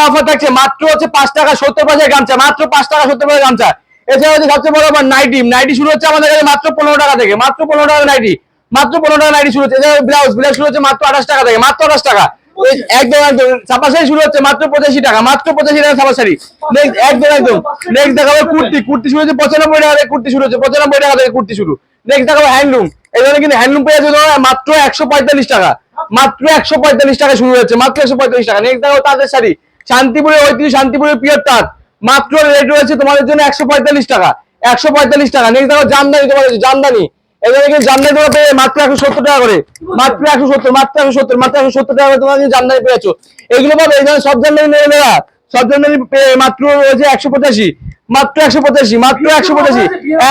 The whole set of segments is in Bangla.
ধামাকা অফার থাকছে মাত্র হচ্ছে পাঁচ টাকা সত্তর পয়সায় গামছা মাত্র পাঁচ টাকা সত্তর পয়সায় গামছা। এছাড়া হচ্ছে সবচেয়ে বড় ব্যাপার নাইটি নাইটি শুরু হচ্ছে আমাদের কাছে মাত্র পনেরো টাকা থেকে মাত্র পনেরো টাকা নাইটি মাত্র পনেরো টাকা নাইটি শুরু হচ্ছে। এছাড়া ব্লাউজ ব্লাউজ শুরু হচ্ছে মাত্র আঠাশ টাকা থেকে মাত্র আঠাশ টাকা। একদম একদম ছাপা শাড়ি শুরু হচ্ছে মাত্র পঁচাশি টাকা মাত্র পঁচাশি টাকা ছাপা শাড়ি। Next, একদম একদম। নেক্সট দেখাবো কুর্তি। কুর্তি শুরু হচ্ছে পঁচানব্বই টাকা থেকে কুর্তি শুরু হচ্ছে পঁচানব্বই টাকা থেকে কুর্তি শুরু। নেক্সট দেখাবো হ্যান্ডলুম এখানে কিন্তু হ্যান্ডলুম পেয়ে যাচ্ছে মাত্র একশো পঁয়তাল্লিশ টাকা। মাত্র একশো পঁয়তাল্লিশ টাকা শুরু হচ্ছে মাত্র একশো পঁয়তাল্লিশ টাকা। নেক্সট দেখাবো তাদের শাড়ি। শান্তিপুরের ঐতিহ্য শান্তিপুরের পিওর তাঁত মাত্র রেট রয়েছে তোমাদের জন্য একশো পঁয়তাল্লিশ টাকা। একশো পঁয়তাল্লিশ টাকা। নেক্সট দেখো, জামদানি তোমাদের জামদানি। এখানে জামদানি তোমরা পেয়ে মাত্র একশো সত্তর টাকা করে। মাত্র একশো সত্তর, মাত্র একশো সত্তর, মাত্র একশো সত্তর টাকা করে তোমরা কিন্তু জামদানি পেয়েছ এগুলো পাবে, এই সব জামদানি নেবে মেয়েরা। সব জামদানি মাত্র রয়েছে একশো পঁচাশি। মাত্র একশো পঁচাশি, মাত্র একশো পঁচাশি।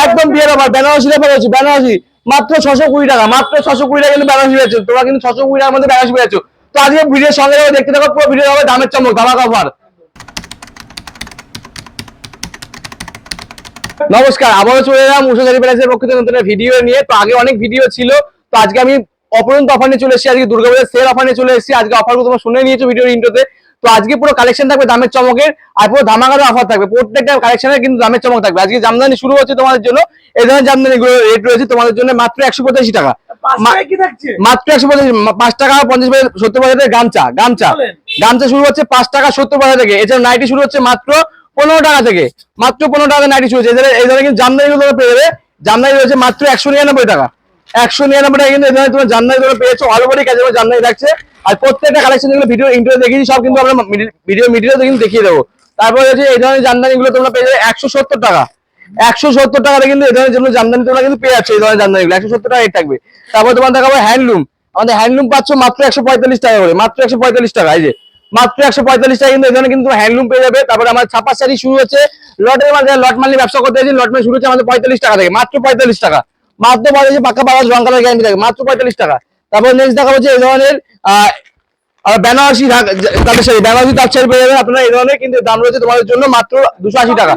একদম বিয়ের আবার বেনারসি ব্যাপার হচ্ছে বেনারসি। মাত্র ছশো কুড়ি টাকা, মাত্র ছশো কুড়ি টাকা কিন্তু বেনারসি পেয়েছ তোমরা কিন্তু ছশো কুড়ি টাকার মধ্যে বেনারসি পেয়েছ তো আজকে ভিডিওর সঙ্গে দেখতে থাকো, পুরো ভিডিও হবে দামের চমক, ধামাকা অফার নমস্কার, আবারও চলে এলাম মুসাজারি প্যালেসের পক্ষ থেকে নতুন ভিডিও নিয়ে। তো আগে অনেক ভিডিও ছিল, তো আজকে আমি অপরন্ত অফার নিয়ে চলে এসেছি, আজকে দুর্গাপূজার সেল অফার নিয়ে চলে এসেছি। আজকে অফারগুলো তোমরা শুনে নিয়েছো ভিডিওর ইন্টোতে তো আজকে পুরো কালেকশন থাকবে দামের চমকের, আর পুরো ধামাকার অফার থাকবে। প্রত্যেকটা কালেকশনের কিন্তু দামের চমক থাকবে। আজকে জামদানি শুরু হচ্ছে তোমাদের জন্য। এই ধরনের জামদানিগুলো রেট রয়েছে তোমাদের জন্য মাত্র একশো পঁচাশি টাকা। মাত্র একশো পঁচাশি পাঁচ টাকা পঞ্চাশ পয়সা সত্তর পয়সা থেকে গামছা গামছা। গামছা শুরু হচ্ছে পাঁচ টাকা সত্তর পয়সা থেকে। এছাড়া নাইটি শুরু হচ্ছে মাত্র পনেরো টাকা থেকে। মাত্র পনেরো টাকা নাইটি শুরু হচ্ছে। এছাড়া কিন্তু জামদানি গুলো পেয়ে যাবে। জামদানি রয়েছে মাত্র একশো নিরানব্বই টাকা। একশো নিরানব্বই টাকা কিন্তু ধরনের তোমার জামদানি গুলো পেয়েছ। কাজে জামদানি থাকছে। আর প্রত্যেকটা কালেকশন যেগুলো ভিডিও ইন্টারভিউ দেখিয়েছি সব কিন্তু আমরা ভিডিও মিডিয়াতে কিন্তু দেখিয়ে দেবো। তারপরে হচ্ছে এই ধরনের জামদানি গুলো তোমরা পেয়ে যাবে একশো সত্তর টাকা। একশো সত্তর টাকাতে কিন্তু এই ধরনের জন্য জামদানি তোমরা কিন্তু পেয়ে যাচ্ছ এই ধরনের জামদানি একশো সত্তর টাকা থাকবে। তারপর তোমার দেখাবো হ্যান্ডলুম আমাদের হ্যান্ডলুম পাচ্ছ মাত্র একশো পঁয়তাল্লিশ টাকা করে মাত্র একশো পঁয়তাল্লিশ টাকা এই যে। মাত্র একশো পঁয়তাল্লিশ টাকা কিন্তু এখানে কিন্তু হ্যান্ডলুম পেয়ে যাবে। তারপরে আমার ছাপা শাড়ি শুরু হচ্ছে। লটের মাঝে লট মালি ব্যবসা করতে গেছি লট মালি শুরু হচ্ছে আমাদের পঁয়তাল্লিশ টাকা থেকে মাত্র পঁয়তাল্লিশ টাকা। মাত্র পঁয়তাল্লিশ পাক্কা বাবা রং গ্যারান্টি থাকে মাত্র পঁয়তাল্লিশ টাকা। তারপর নেক্সট দেখা হচ্ছে এই ধরনের আহ, আর বেনারসি তাঁতের শাড়ি বেনারসি তাঁত শাড়ি পেয়ে যাবেন। আপনারা এই ধরনের কিন্তু দাম রয়েছে তোমাদের জন্য মাত্র দুশো আশি টাকা।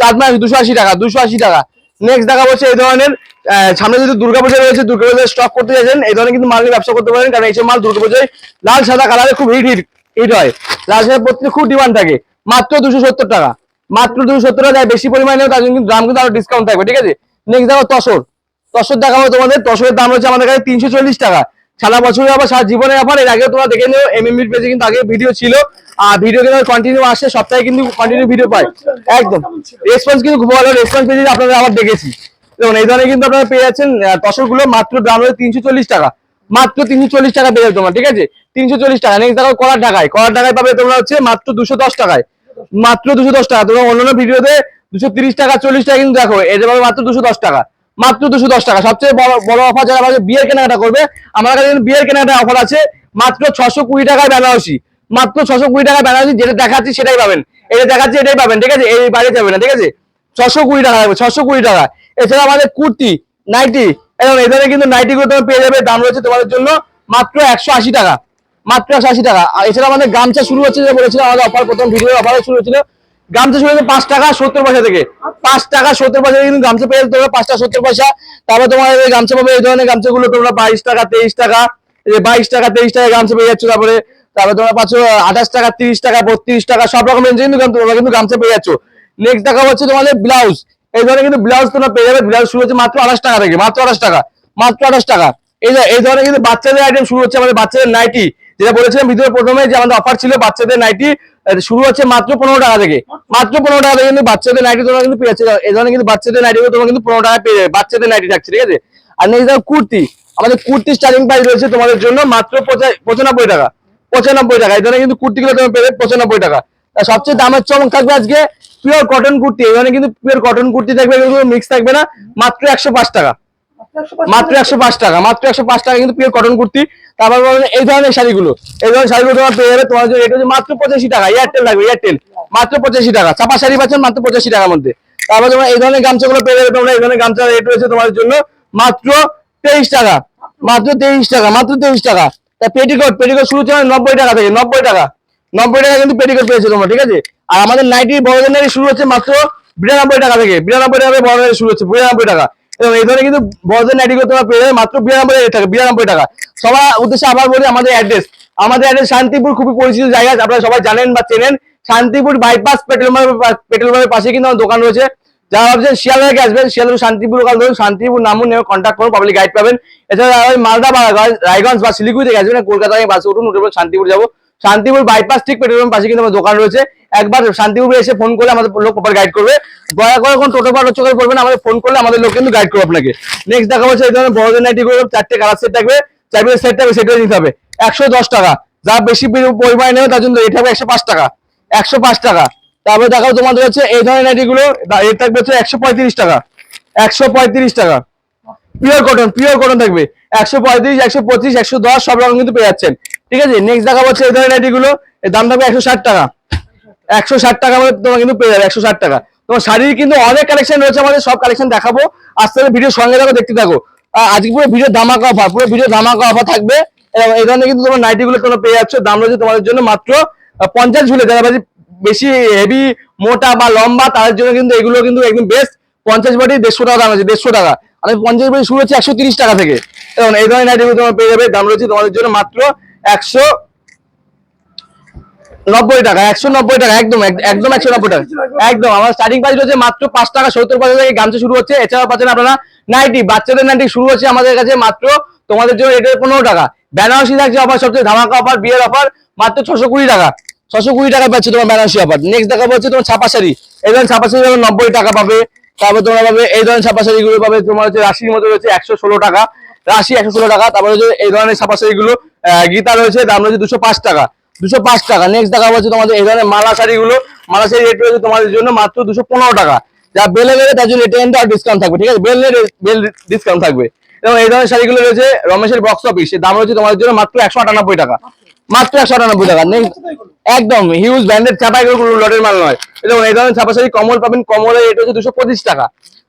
চার মাস দুশো আশি টাকা, দুশো আশি টাকা। নেক্সট দেখা হচ্ছে এই ধরনের সামনে যদি দুর্গাপূজা রয়েছে দুর্গাপূজার স্টক করতে যাচ্ছেন এই ধরনের কিন্তু মাল ব্যবসা করতে পারেন, কারণ এইসব মাল দুর্গাপূজায় লাল, সাদা কালারে খুব হিট হিট হিট হয়। লাল, সাদা প্রত্যেক খুব ডিমান্ড থাকে। মাত্র দুশো সত্তর টাকা। মাত্র দুশো সত্তর টাকা বেশি পরিমাণে তার জন্য কিন্তু দাম কিন্তু আরও ডিসকাউন্ট থাকবে, ঠিক আছে? নেক্সট দেখো তসর। তসর দেখাবো তোমাদের, তসরের দাম হচ্ছে আমাদের কাছে তিনশো চল্লিশ টাকা। সারা বছরের আবার সারা জীবনের ব্যাপার এর আগে তোমরা দেখে নিও এমএমবির পেজে কিন্তু আগে ভিডিও ছিল। আর ভিডিও কিন্তু কন্টিনিউ আসে, সপ্তাহে কিন্তু কন্টিনিউ ভিডিও পাই একদম। রেসপন্স কিন্তু খুব ভালো রেসপন্স পেজে আপনারা আবার দেখেছি। দেখুন, এই ধরনের কিন্তু আপনারা পেয়ে যাচ্ছেনগুলো মাত্র দাম হচ্ছে তিনশো চল্লিশ টাকা। মাত্র তিনশো চল্লিশ টাকা পেয়ে যাবে তোমরা, ঠিক আছে? তিনশো চল্লিশ টাকা। নেক্সট দেখো কলার টাকায় কলার টাকায় পাবে তোমরা হচ্ছে মাত্র দুশো দশ টাকায়। মাত্র দুশো দশ টাকা। তোমরা অন্যান্য ভিডিওতে দুশো তিরিশ টাকা, চল্লিশ টাকা কিন্তু দেখো এটা পাবে মাত্র দুশো দশ টাকা। মাত্র দুশো দশ টাকা। সবচেয়ে বড় বড় অফার যারা বিয়ের কেনাকাটা করবে, আমার কাছে বিয়ের কেনাকাটা অফার আছে মাত্র ছশো কুড়ি টাকায় বেনারসি। মাত্র ছশো কুড়ি টাকা বেনারসি, যেটা দেখাচ্ছি সেটাই পাবেন। এটা দেখাচ্ছি এটাই পাবেন, ঠিক আছে? এই বাইরে যাবে না, ঠিক আছে? ছশো কুড়ি টাকা লাগবে, ছশো কুড়ি টাকা। এছাড়া আমাদের কুর্তি, নাইটি, এবং ধরনের কিন্তু নাইটি গুলো তোমার পেয়ে যাবে, দাম রয়েছে তোমাদের জন্য মাত্র একশো আশি টাকা। মাত্র একশো আশি টাকা। আর এছাড়া আমাদের গামছা শুরু হচ্ছে যে বলেছিলাম, আমাদের অফার প্রথম ভিডিও অফার শুরু হচ্ছিল গামছা শুরু পাঁচ টাকা সত্তর পয়সা থেকে। পাঁচ টাকা সত্তর পয়সা কিন্তু গামছা পেয়ে হবে, পাঁচ টাকা সত্তর পয়সা। তারপর তোমার গামছা পাবে, এই ধরনের গামছাগুলো তোমরা বাইশ টাকা, তেইশ টাকা বাইশ টাকা, তেইশ টাকা গামছা পেয়ে যাচ্ছ তারপরে। তারপরে তোমরা পাচ্ছ আঠাশ টাকা, তিরিশ টাকা, বত্রিশ টাকা, সব রকম কিন্তু তোমরা কিন্তু গামছা পেয়ে যাচ্ছ। নেক্সট দেখা হচ্ছে তোমাদের ব্লাউজ এই ধরনের কিন্তু ব্লাউজ তোমরা পেয়ে যাবে। ব্লাউজ শুরু হচ্ছে মাত্র আঠাশ টাকা থেকে, মাত্র আঠাশ টাকা, মাত্র আঠাশ টাকা। এই এই ধরনের কিন্তু বাচ্চাদের আইটেম শুরু হচ্ছে আমাদের বাচ্চাদের নাইটি যেটা বলেছিলাম ভিডিওর প্রথমে যে আমাদের অফার ছিল বাচ্চাদের নাইটি শুরু হচ্ছে মাত্র পনেরো টাকা থেকে। মাত্র পনেরো টাকা থেকে কিন্তু বাচ্চাদের নাইটি তোমরা কিন্তু পেয়ে যাচ্ছে। এই ধরনের কিন্তু বাচ্চাদের নাইটি তোমরা কিন্তু পনেরো টাকা পেয়ে যাবে। বাচ্চাদের নাইটি থাকছে, ঠিক আছে? আর নেক্সট দেখো কুর্তি। আমাদের কুর্তি স্টার্টিং প্রাইস রয়েছে তোমাদের জন্য মাত্র পঁচা- পঁচানব্বই টাকা। পঁচানব্বই টাকা। এই ধরনের কিন্তু কুর্তিগুলো তুমি পেয়ে যাবে পঁচানব্বই টাকা। সবচেয়ে দামের চমক থাকবে আজকে পিওর কটন কুর্তি। এই ধরনের কিন্তু পিওর কটন কুর্তি থাকবে মিক্স থাকবে না। মাত্র একশো পাঁচ টাকা। মাত্র একশো পাঁচ টাকা, মাত্র একশো পাঁচ টাকা কিন্তু পিওর কটন কুর্তি। তারপর এই ধরনের শাড়িগুলো, এই ধরনের শাড়িগুলো তোমার পেয়ে যাবে, তোমার জন্য এটা মাত্র পঁচাশি টাকা এয়ারটেল লাগবে এয়ারটেল মাত্র পঁচাশি টাকা, চাপা শাড়ি পাচ্ছেন মাত্র পঁচাশি টাকার মধ্যে। তারপর তোমার এই ধরনের গামছাগুলো পেয়ে যাবে তোমরা, এই ধরনের গামছা রেট রয়েছে তোমার জন্য মাত্র তেইশ টাকা, মাত্র তেইশ টাকা, মাত্র তেইশ টাকা। তা পেটিকোট পেটিকোট শুরু হচ্ছে নব্বই টাকা থেকে, নব্বই টাকা। নব্বই টাকা কিন্তু পেটিকোট পেয়েছে তোমরা, ঠিক আছে? আর আমাদের নাইটি বড়দের শুরু হচ্ছে মাত্র বিরানব্বই টাকা থেকে, বিরানব্বই টাকা বড়দের শুরু হচ্ছে, বিরানব্বই টাকা। এবং ধরনের কিন্তু বড়দের নাইটি তোমরা পেয়ে যাবে, মাত্র বিরানব্বই টাকা বিরানব্বই টাকা। সবার উদ্দেশ্যে আবার বলি, আমাদের অ্যাড্রেস আমাদের একটা শান্তিপুর, খুবই পরিচিত জায়গা, আপনারা সবাই জানেন বা চেনেন। শান্তিপুর বাইপাস পেট্রোল পেট্রোল পাম্পের পাশে কিন্তু আমার দোকান রয়েছে। যারা ভাবছেন শিয়ালদা থেকে আসবেন, শিয়ালদা শান্তিপুর লোকাল ধরুন, শান্তিপুর নামুন, নেমে কন্ট্যাক্ট করুন পাবলিক গাইড পাবেন। এছাড়া মালদা বা রায়গঞ্জ বা শিলিগুড়ি থেকে আসবেন, কলকাতা থেকে বাসে উঠুন, উঠে পরে শান্তিপুর যাব। শান্তিপুর বাইপাস ঠিক পেট্রোল পাশে কিন্তু আমার দোকান রয়েছে। একবার শান্তিপুরে এসে ফোন করলে আমাদের লোক প্রপার গাইড করবে। দয়া করে কোন টোটো পাটো চোখে পড়বেন আমাদের ফোন করলে আমাদের লোক কিন্তু গাইড করবে আপনাকে। নেক্সট দেখা হচ্ছে এই ধরনের বড়দের নাইটি করে চারটে কালার সেট থাকবে। চার সেট থাকবে সেটা নিতে হবে। একশো দশ টাকা। যা বেশি পরিমাণে নেবে তার জন্য এটা হবে একশো পাঁচ টাকা। একশো পাঁচ টাকা। তারপরে দেখাবো তোমাদের হচ্ছে এই ধরনের নাইটি গুলো থাকবে হচ্ছে একশো পঁয়ত্রিশ টাকা। একশো পঁয়ত্রিশ টাকা। পিওর কটন পিওর কটন থাকবে। একশো পঁয়ত্রিশ, একশো পঁচিশ, একশো দশ, সব রকম কিন্তু পেয়ে যাচ্ছেন। ঠিক আছে নেক্সট দেখা হচ্ছে এই ধরনের নাইটি গুলো। এর দাম থাকবে একশো ষাট টাকা। একশো ষাট টাকা মধ্যে তোমার কিন্তু পেয়ে যাবে, একশো ষাট টাকা। তোমার শাড়ির কিন্তু অনেক কালেকশন রয়েছে আমাদের, সব কালেকশন দেখাবো। আস্তে আস্তে ভিডিও সঙ্গে থাকো, দেখতে থাকো। আজকে পুরো ভিডিও ধামাকা অফার পুরো ভিডিও ধামাকা অফার থাকবে। এই ধরনের কিন্তু তোমার নাইটি গুলো তোমরা পেয়ে যাচ্ছ। দাম রয়েছে তোমাদের জন্য মাত্র পঞ্চাশ ঝুলে। যারা বেশি হেভি মোটা বা লম্বা, তাদের জন্য কিন্তু এগুলো কিন্তু একদম বেস্ট পঞ্চাশ বাটি দেড়শো টাকা দাম আছে, দেড়শো টাকা। আর পঞ্চাশ বাটি শুরু হচ্ছে একশো তিরিশ টাকা থেকে। এই ধরনের নাইটি গুলো তোমরা পেয়ে যাবে। দাম রয়েছে তোমাদের জন্য মাত্র একশো নব্বই টাকা, একশো নব্বই টাকা, একদম, এক- একদম একশো নব্বই টাকা। একদম, আমার স্টার্টিং প্রাইস হচ্ছে মাত্র পাঁচ টাকা সত্তর পয়সা থেকে গামছা শুরু হচ্ছে। এছাড়াও পাচ্ছেন আপনারা নাইটি বাচ্চাদের নাইটি শুরু হচ্ছে আমাদের কাছে মাত্র তোমাদের জন্য এটা পনেরো টাকা। বেনারসি থাকছে অফার সবচেয়ে ধামাকা অফার বিয়ের অফার মাত্র ছশো কুড়ি টাকা। ছশো কুড়ি টাকা পাচ্ছে তোমার বেনারসি অফার নেক্সট দেখাবো হচ্ছে তোমার ছাপা শাড়ি। এই ধরনের ছাপা শাড়ি নব্বই টাকা পাবে। তারপর তোমরা পাবে এই ধরনের ছাপা শাড়ি গুলো পাবে তোমার হচ্ছে রাশির মধ্যে রয়েছে একশো ষোলো টাকা। রাশি একশো ষোলো টাকা, তারপরে হচ্ছে এই ধরনের ছাপাশারি গুলো গীতা রয়েছে, দাম রয়েছে দুশো পাঁচ টাকা। দুশো পাঁচ টাকা। নেক্সট দেখা হচ্ছে তোমাদের এই ধরনের মালা শাড়িগুলো। মালা শাড়ি রেট রয়েছে তোমাদের জন্য মাত্র দুশো পনেরো টাকা। যা বেলে গেলে তার জন্য এটা আর ডিসকাউন্ট থাকবে, ঠিক আছে? বেলে বেল ডিসকাউন্ট থাকবে। এবং এই ধরনের শাড়িগুলো রয়েছে রমেশের বক্স অফিস দাম রয়েছে তোমাদের জন্য মাত্র একশো আটানব্বই টাকা। মাত্র একশো আটানব্বই টাকা। একদম হিউজ ব্র্যান্ডেড ছাপা এগুলো লটের মাল নয়। এবং এই ধরনের ছাপা শাড়ি কমল পাবেন, কমলের রেট হচ্ছে দুশো পঁচিশ টাকা।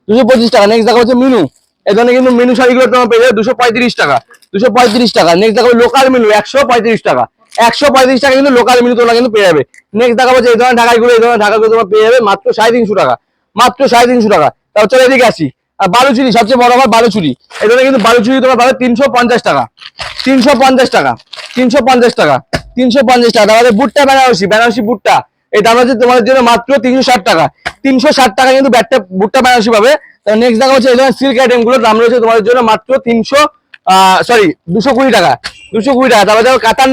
দুশো পঁচিশ টাকা। নেক্সট দেখা হচ্ছে মিনু। ধরনের কিন্তু মিনু শাড়িগুলো তোমার পেয়ে যাবে দুশো পঁয়ত্রিশ টাকা। দুশো পঁয়ত্রিশ টাকা। নেক্সট দেখাবো লোকাল মিনু একশো পঁয়ত্রিশ টাকা। একশো পঁয়ত্রিশ টাকা কিন্তু লোকাল মিনু তোমরা কিন্তু পেয়ে যাবে। নেক্সট দেখাবো যে এই ধরনের ঢাকাইগুলো, এই ধরনের ঢাকাগুলো তোমরা পেয়ে যাবে মাত্র সাড়ে তিনশো টাকা। মাত্র সাড়ে তিনশো টাকা। তারপর চলে এদিকে আসি। আর বালুচুরি, সবচেয়ে বড় আমার বালুচুরি। এই ধরনের কিন্তু বালুচুরি তোমরা পাবে তিনশো পঞ্চাশ টাকা। তিনশো পঞ্চাশ টাকা। তিনশো পঞ্চাশ টাকা। তিনশো পঞ্চাশ টাকা। তারপরে বুটটা বেনারসি বেনারসি বুটটা। এই দাম হচ্ছে তোমাদের জন্য মাত্র তিনশো ষাট টাকা। তিনশো ষাট টাকা কিন্তু ব্যাটটা, বুটটা বেনারসি পাবে নেক্সট দেখা হচ্ছে এই ধরনের সিল্ক আইটেমগুলোর দাম রয়েছে তোমাদের জন্য মাত্র তিনশো সরি দুশো কুড়ি টাকা। দুশো কুড়ি টাকা। তারপরে কাতান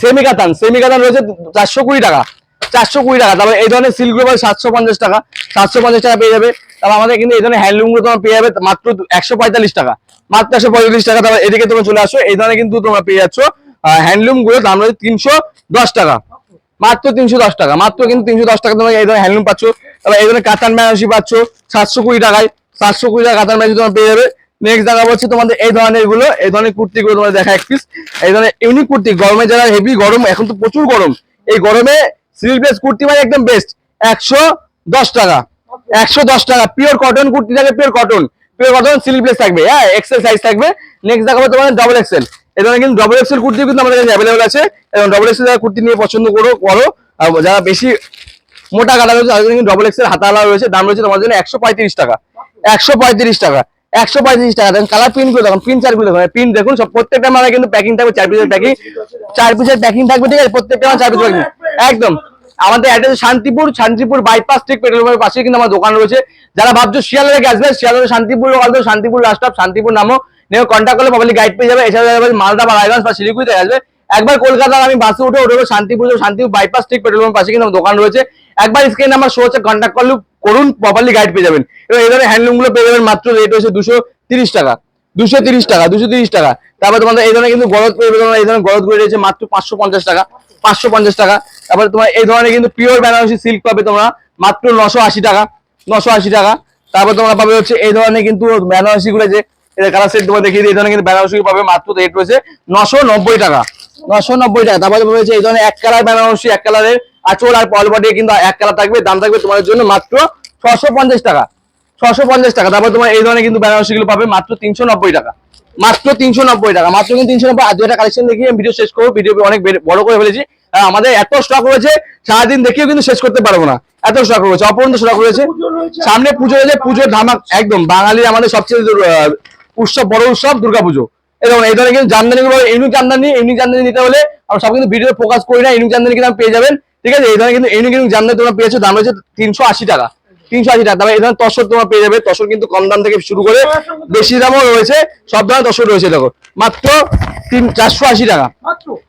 সেমি কাতান সেমি কাতান রয়েছে চারশো কুড়ি টাকা। চারশো কুড়ি টাকা। তারপরে এই ধরনের সিল্কগুলো সাতশো পঞ্চাশ টাকা। সাতশো পঞ্চাশ টাকা পেয়ে যাবে। তারপর আমাদের কিন্তু এই ধরনের হ্যান্ডলুমগুলো তোমার পেয়ে যাবে মাত্র একশো পঁয়তাল্লিশ টাকা। মাত্র একশো পঁয়তাল্লিশ টাকা। তারপর এদিকে তোমরা চলে আসো। এই ধরনের কিন্তু তোমরা পেয়ে যাচ্ছ হ্যান্ডলুমগুলো। দাম রয়েছে তিনশো দশ টাকা। মাত্র তিনশো দশ টাকা, মাত্র কিন্তু তিনশো দশ টাকা তোমরা এই ধরনের হ্যান্ডলুম পাচ্ছ। তারপর এই ধরনের কাতান বেনারসি পাচ্ছ, সাতশো কুড়ি টাকায়। সাতশো কুড়ি টাকা কাতান বেনারসি তোমরা পেয়ে যাবে। নেক্সট দেখা হচ্ছে তোমাদের এই ধরনেরগুলো এই ধরনের কুর্তি গুলো তোমাদের দেখা এক পিস এই ধরনের ইউনিক কুর্তি, গরমে যারা হেভি গরম, এখন তো প্রচুর গরম। এই গরমে সিল্ক বেস কুর্তি মানে একদম বেস্ট একশো দশ টাকা, একশো দশ টাকা পিওর কটন কুর্তি থাকবে pure cotton pure cotton silk base থাকবে হ্যাঁ এক্সেল সাইজ থাকবে। নেক্সট দেখাবো তোমাদের ডাবল এক্সেল এই কিন্তু ডবল এক্সেল কুর্তি কিন্তু আমাদের কাছে অ্যাভেলেবেল আছে। এবং ডবল এক্সেল যারা কুর্তি নিয়ে পছন্দ করো করো, আর যারা বেশি মোটা কাটা রয়েছে, তাদের কিন্তু ডবল এক্সেল হাতালা রয়েছে। দাম রয়েছে তোমার জন্য একশো পঁয়ত্রিশ টাকা। একশো পঁয়ত্রিশ টাকা, একশো পঁয়ত্রিশ টাকা। দেখুন কালার প্রিন্ট করে দেখুন প্রিন্ট চারগুলো দেখুন। প্রিন্ট দেখুন, সব প্রত্যেকটা মানে কিন্তু প্যাকিং থাকবে, চার পিসের প্যাকিং চার পিসের প্যাকিং থাকবে, ঠিক আছে? প্রত্যেকটা মানে চার পিস প্যাকিং একদম। আমাদের অ্যাড্রেস শান্তিপুর শান্তিপুর বাইপাস ঠিক পেট্রোল পাম্পের পাশে কিন্তু আমার দোকান রয়েছে। যারা ভাবছ শিয়ালদা থেকে আসবে শিয়ালদা শান্তিপুর শান্তিপুর লাস্ট শান্তিপুর নামো। নিয়ে কন্ট্যাক্ট করলে পাবলিক গাইড পেয়ে যাবে এছাড়া মালদা বা রায়গঞ্জ বা শিলিগুড়িতে আসবে। একবার কলকাতার আমি বাসে উঠে উঠে শান্তিপুর শান্তিপুর বাইপাস ঠিক পেট্রোল পাম্পের পাশে কিন্তু দোকান রয়েছে। একবার স্ক্রিন নাম্বার শো হচ্ছে কন্ট্যাক্ট করলে করুন প্রপারলি গাইড পেয়ে যাবেন। এবং এই ধরনের হ্যান্ডলুমগুলো পেয়ে যাবেন মাত্র রেট হচ্ছে দুশো তিরিশ টাকা। দুশো তিরিশ টাকা দুশো তিরিশ টাকা। তারপর তোমাদের এই ধরনের কিন্তু গরদ পেয়ে যাবে, এই ধরনের গরদ করে রয়েছে মাত্র পাঁচশো পঞ্চাশ টাকা পাঁচশো পঞ্চাশ টাকা। তারপরে তোমার এই ধরনের কিন্তু পিওর বেনারসি সিল্ক পাবে তোমরা মাত্র নশো আশি টাকা নশো আশি টাকা। তারপর তোমরা পাবে হচ্ছে এই ধরনের কিন্তু বেনারসি গুলো যে কালার সেট তোমার দেখিয়ে দিই ধরনের কিন্তু বেনারসি পাবে মাত্র রেট রয়েছে নশো নব্বই টাকা। নশো নব্বই টাকা তারপরে রয়েছে এই ধরনের এক কালার বেনারসি এক কালারের আঁচল আর পল কিন্তু এক কালার থাকবে দাম থাকবে তোমাদের জন্য মাত্র ছশো পঞ্চাশ টাকা। ছশো পঞ্চাশ টাকা। তারপর তোমার এই ধরনের কিন্তু বেনারসি গুলো পাবে মাত্র তিনশো নব্বই টাকা। মাত্র তিনশো নব্বই টাকা। মাত্র কিন্তু তিনশো নব্বই আর দুটা কালেকশন দেখিয়ে ভিডিও শেষ করব। ভিডিও অনেক বড় করে ফেলেছি। আমাদের এত স্টক রয়েছে সারাদিন দেখিয়েও কিন্তু শেষ করতে পারব না। এত স্টক রয়েছে অপরন্ত স্টক রয়েছে। সামনে পুজো রয়েছে পুজোর ধামাক একদম। বাঙালি আমাদের সবচেয়ে উৎসব বড় উৎসব দুর্গাপুজো। এরকম এই ধরনের কিন্তু জামদানি গুলো ইউনিক জামদানি ইউনিক জামদানি নিতে হলে আমরা সব কিন্তু ভিডিও ফোকাস করি না ইউনিক জামদানি কিন্তু পেয়ে যাবেন ঠিক আছে? এই ধরনের কিন্তু ইউনিক ইউনিক জামদানি তোমরা পেয়েছ দাম হচ্ছে তিনশো আশি টাকা। তিনশো আশি টাকা। এই ধরনের তসর তোমার পেয়ে যাবে তসর কিন্তু কম দাম থেকে শুরু করে বেশি দামও রয়েছে সব ধরনের তসর রয়েছে দেখো। মাত্র তিন চারশো আশি টাকা।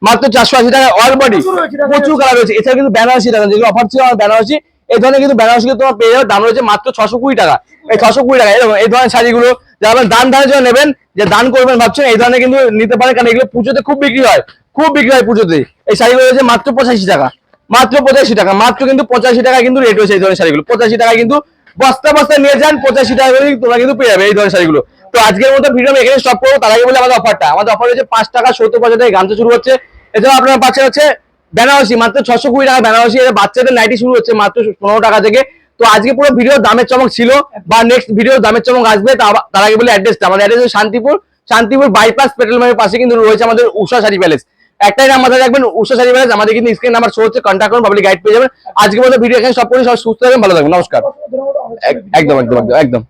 মাত্র? চারশো আশি টাকা অল বডি প্রচুর রয়েছে, দেখা। প্রচুর কালার রয়েছে। এছাড়া কিন্তু বেনারসি টাকা যেগুলো অফার ছিল আমার বেনারসি এই ধরনের কিন্তু বেনারসি তোমার পেয়ে যাবে দাম রয়েছে মাত্র ছশো কুড়ি টাকা। এই ছশো কুড়ি টাকা এরকম এই ধরনের শাড়িগুলো যারা দান ধানের জন্য নেবেন, যে দান করবেন ভাবছেন, এই ধরনের কিন্তু নিতে পারেন, কারণ এগুলো পুজোতে খুব বিক্রি হয়। খুব বিক্রি হয় পুজোতে। এই শাড়িগুলো রয়েছে মাত্র পঁচাশি টাকা। মাত্র পঁচাশি টাকা। মাত্র কিন্তু পঁচাশি টাকা কিন্তু রেট হয়েছে এই ধরনের শাড়িগুলো। পঁচাশি টাকায় কিন্তু বস্তা বস্তা নিয়ে যান, পঁচাশি টাকা করে তোমরা কিন্তু পেয়ে যাবে এই ধরনের শাড়িগুলো। তো আজকের মতো ভিডিও আমি এখানে স্টপ করব। তার আগে বলে আমাদের অফারটা আমাদের অফার হচ্ছে পাঁচ টাকা সত্তর পয়সা থেকে গানতে শুরু হচ্ছে। এছাড়া আপনারা পাচ্ছেন হচ্ছে বেনারসি, মাত্র ছশো কুড়ি টাকা বেনারসি। বাচ্চাদের নাইটি শুরু হচ্ছে মাত্র পনেরো টাকা থেকে। তো আজকে পুরো ভিডিও দামের চমক ছিল বা নেক্সট ভিডিও দামের চমক আসবে তার আগে বলে অ্যাড্রেসটা আমাদের address Shantipur. Shantipur bypass petrol পাম্পের পাশে কিন্তু রয়েছে আমাদের উষা শাড়ি প্যালেস একটাই নাম মাথায় রাখবেন উষা শাড়ি প্যালেস আমাদের কিন্তু স্ক্রিন নাম্বার শো হচ্ছে কন্ট্যাক্ট করুন পাবলিক গাইড পেয়ে যাবেন। আজকে মতো ভিডিও এখানে সব করে সব সুস্থ থাকবেন ভালো থাকবেন। নমস্কার। একদম একদম একদম একদম।